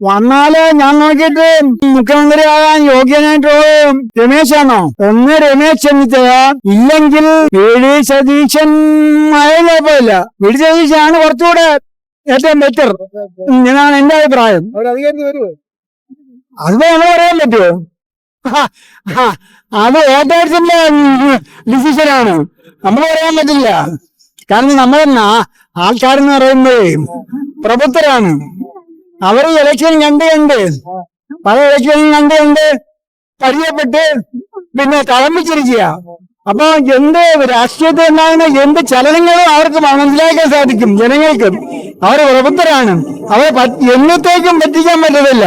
വന്നാൽ ഞാൻ നോക്കിയിട്ട് മുഖ്യമന്ത്രിയാകാൻ യോഗ്യനായിട്ടുള്ളത് രമേശാണോ? ഒന്ന് രമേശ് ചെന്നിത്തല ഇല്ലെങ്കിൽ വി ഡി സതീശൻ ആയാലും വിഴി വി ഡി സതീശനാണ് കുറച്ചുകൂടെ ഏറ്റവും ബെറ്റർ എന്നാണ് എന്റെ അഭിപ്രായം. അതിപ്പോ അത് നമ്മൾ പറയാൻ പറ്റുമോ അത് വോട്ടേഴ്സിന്റെ ഡിസിഷനാണ്. നമ്മൾ പറയാൻ പറ്റില്ല. കാരണം നമ്മൾ ആൾക്കാരെന്ന് പറയുമ്പോഴേ പ്രബുദ്ധരാണ്. അവർ ഇലക്ഷൻ കണ്ട് കണ്ട് പല ഇലക്ഷനും കണ്ട് കണ്ട് പരിചയപ്പെട്ട് പിന്നെ തളമ്പിച്ചിരിക്കുക അപ്പൊ എന്ത് രാഷ്ട്രീയത്തിൽ ഉണ്ടാകുന്ന എന്ത് ചലനങ്ങളും അവർക്ക് മനസ്സിലാക്കാൻ സാധിക്കും ജനങ്ങൾക്ക്. അവർ പ്രബുദ്ധരാണ്. അവരെ എന്നത്തേക്കും പറ്റിക്കാൻ പറ്റത്തില്ല.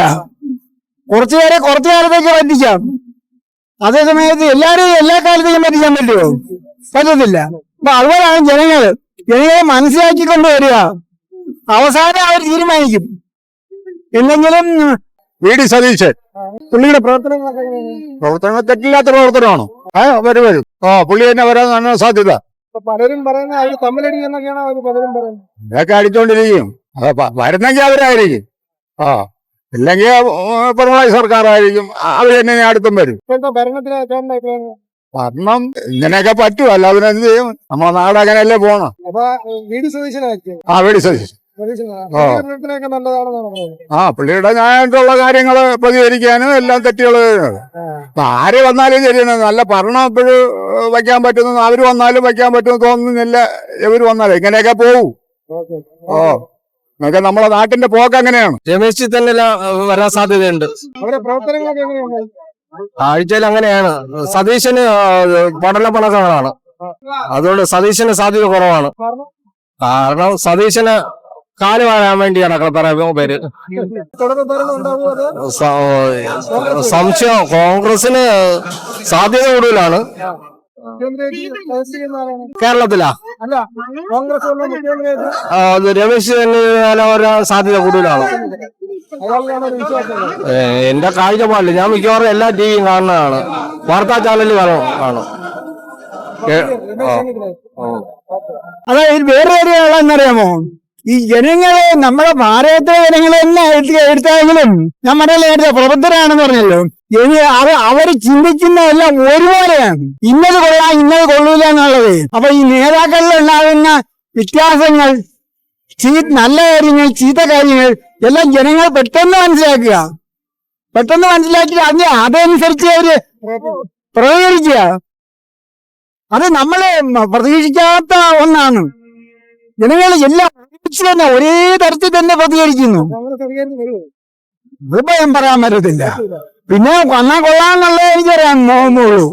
കുറച്ചു പേരെ കുറച്ചു കാലത്തേക്ക് പറ്റിക്കാം. അതേ സമയത്ത് എല്ലാരെയും എല്ലാ കാലത്തേക്കും പറ്റിക്കാൻ പറ്റുമോ? പറ്റത്തില്ല. അപ്പൊ അതുപോലെയാണ് ജനങ്ങൾ ജനങ്ങളെ മനസ്സിലാക്കിക്കൊണ്ട് വരിക. അവസാനം അവർ തീരുമാനിക്കും. എന്തെങ്കിലും വി ഡി സതീശൻ പുള്ളിയുടെ പ്രവർത്തനങ്ങളൊക്കെ പ്രവർത്തനങ്ങൾ പ്രവർത്തനം തെറ്റില്ലാത്ത പ്രവർത്തനമാണോ? ആ വരും വരും. ആ പുള്ളി തന്നെ വരാൻ നല്ല സാധ്യത. പലരും പറയുന്ന അവർ തമ്മിലടി എന്നൊക്കെയാണ് അവർ പലരും പറയുന്നത്? ഇതൊക്കെ അടിച്ചോണ്ടിരിക്കും. വരുന്നെങ്കിൽ അവരായിരിക്കും. ആ ഇല്ലെങ്കിൽ പിണറായി സർക്കാരായിരിക്കും. അവർ തന്നെ അടുത്തും വരും. ഭരണം ഇങ്ങനെയൊക്കെ പറ്റും. അല്ലാതെ ചെയ്യും? നമ്മളെ നാട് അങ്ങനെയല്ലേ പോണം. ആ വീട് സതീശൻ. ആ. പുള്ളിയുടെ ന്യായമായിട്ടുള്ള കാര്യങ്ങൾ പ്രതികരിക്കാനും എല്ലാം തെറ്റുകൾ അപ്പൊ ആര് വന്നാലും ശരിയാണ്. നല്ല ഭരണം ഇപ്പോഴും വയ്ക്കാൻ പറ്റുന്നു അവർ വന്നാലും വയ്ക്കാൻ പറ്റുമെന്ന് തോന്നുന്നില്ല ഇവർ വന്നാലും. ഇങ്ങനെയൊക്കെ പോവും. ഓക്കെ. ഓ എന്നൊക്കെ നമ്മളെ നാട്ടിന്റെ പോക്ക് അങ്ങനെയാണ്. രമേശ് തന്നെ വരാൻ സാധ്യതയുണ്ട്. ആഴ്ചയിൽ അങ്ങനെയാണ്. സതീശന് പഠന പണക്കങ്ങളാണ് അതുകൊണ്ട് സതീശന് സാധ്യത കുറവാണ്. കാരണം? കാരണം സതീശന് കാൽ വാഴാൻ വേണ്ടി നടക്കണം കുറെ പേര്. സംശയം കോൺഗ്രസിന് സാധ്യത കൂടുതലാണ്. കേരളത്തിലാ? രമേശ് തന്നെ സാധ്യത കൂടുതലാണ്. എന്റെ കാഴ്ചപ്പാടില്ല ഞാൻ മിക്കവാറും എല്ലാ ടി വിയും കാണുന്നതാണ്. വാർത്താ ചാനലിൽ കാണും. അതായത് വേറെ കാര്യങ്ങളെന്നറിയാമോ ഈ ജനങ്ങളെ നമ്മുടെ ഭാരതത്തിലെ ജനങ്ങളെ തന്നെ എടുത്താണെങ്കിലും പറഞ്ഞല്ലോ നേരത്തെ പ്രബുദ്ധരാണെന്ന് പറഞ്ഞല്ലോ. ഇനി അത് അവർ ചിന്തിക്കുന്നതെല്ലാം ഒരുപോലെയാണ്. ഇന്നത് കൊള്ളാം ഇന്നത് കൊള്ളൂല എന്നുള്ളത്. അപ്പൊ ഈ നേതാക്കളിൽ ഉണ്ടാകുന്ന വ്യത്യാസങ്ങൾ നല്ല കാര്യങ്ങൾ ചീത്ത കാര്യങ്ങൾ എല്ലാം ജനങ്ങൾ പെട്ടെന്ന് മനസ്സിലാക്കുക. പെട്ടെന്ന് മനസ്സിലാക്കി അതിന് അതനുസരിച്ച് അവർ പ്രതികരിക്കുക. അത് നമ്മൾ പ്രതീക്ഷിക്കാത്ത ഒന്നാണ്. ജനങ്ങൾ എല്ലാം ഒരുമിച്ച് തന്നെ ഒരേ തരത്തിൽ തന്നെ പ്രതികരിക്കുന്നു. ഇതിപ്പോ ഞാൻ പറയാൻ പറ്റത്തില്ല. പിന്നെ വന്നാൽ കൊള്ളാന്നുള്ളത് എനിക്കറിയാൻ നോന്നുള്ളൂ